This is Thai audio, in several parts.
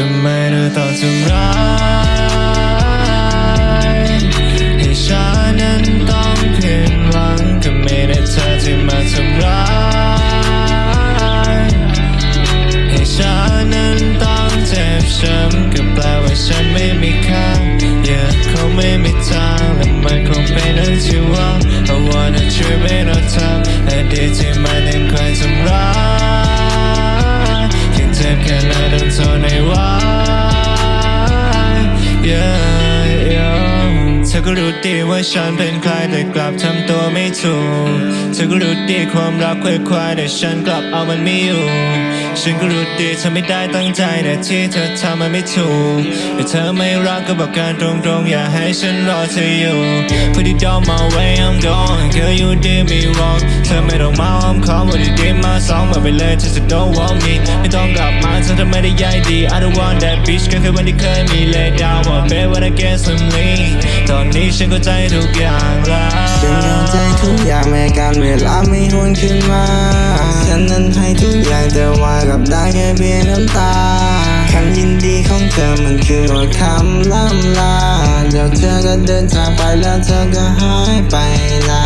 ทำไมเธอต้องทำร้ายให้ฉันนั้นต้องผิดหวังก็ไม่ได้เธอที่มาทำร้ายให้ฉันนั้นต้องเจ็บช้ำก็แปลว่าฉันไม่มีค่าอย่าคงไม่มีทางและมันคงเป็นอันที่ว่า I wanna trip it on top อดีตที่มันยังคอย ก็รู้ดีว่าฉันเป็นใครแต่กลับทำตัวไม่ถูกเธอก็รู้ดีความรักควายควายแต่ฉันกลับเอามันไม่อยู่ ฉันก็รู้ดีเธอไม่ได้ตั้งใจแต่ที่เธอทำมันไม่ถูกแต่เธอไม่รักก็บอกกันตรงๆ อย่าให้ฉันรอเธออยู่ Put it down my way I'm gone Girl you did me wrong เธอไม่ต้องมาอ้อมค้อมว่าดีดีมาสองมาไปเลยเธอจะ don't want me ไม่ต้องกลับมาเธอจะไม่ได้ใยดี I don't want that bitch ก็คือวันที่เคยมี lay down ว่า babe what I guess I'm me ตอนนี้ฉันเข้าใจทุกอย่างแล้วฉันเข้าใจทุกอย่างแม้การเวลาไม่หวนขึ้นมา ฉันนั้นให้ทุกอย่างแต่ว่ากับได้แค่เพียงน้ำตา คำยินดีของเธอมันคือว่าคำล่ำลาเดี๋ยวเธอก็เดินจากไปแล้วเธอก็หายไปนา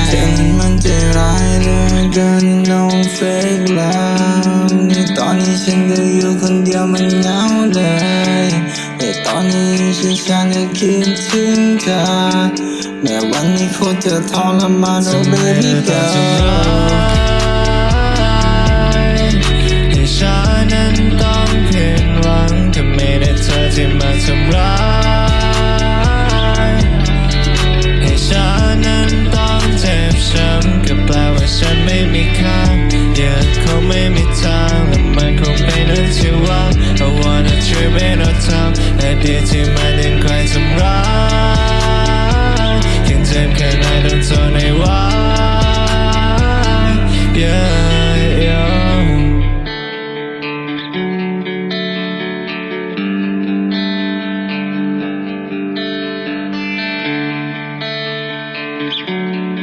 นเธอนั้นมันใจร้ายเหลือเกิน no fake love ในตอนนี้ฉันก็อยู่คนเดียวมันเหงาเลยในตอนนี้ฉันฉันก็คิดถึงเธอแม้วันนี้โคตรจะทรมานทำ oh ไม baby เธอต้องทำร้า girl Música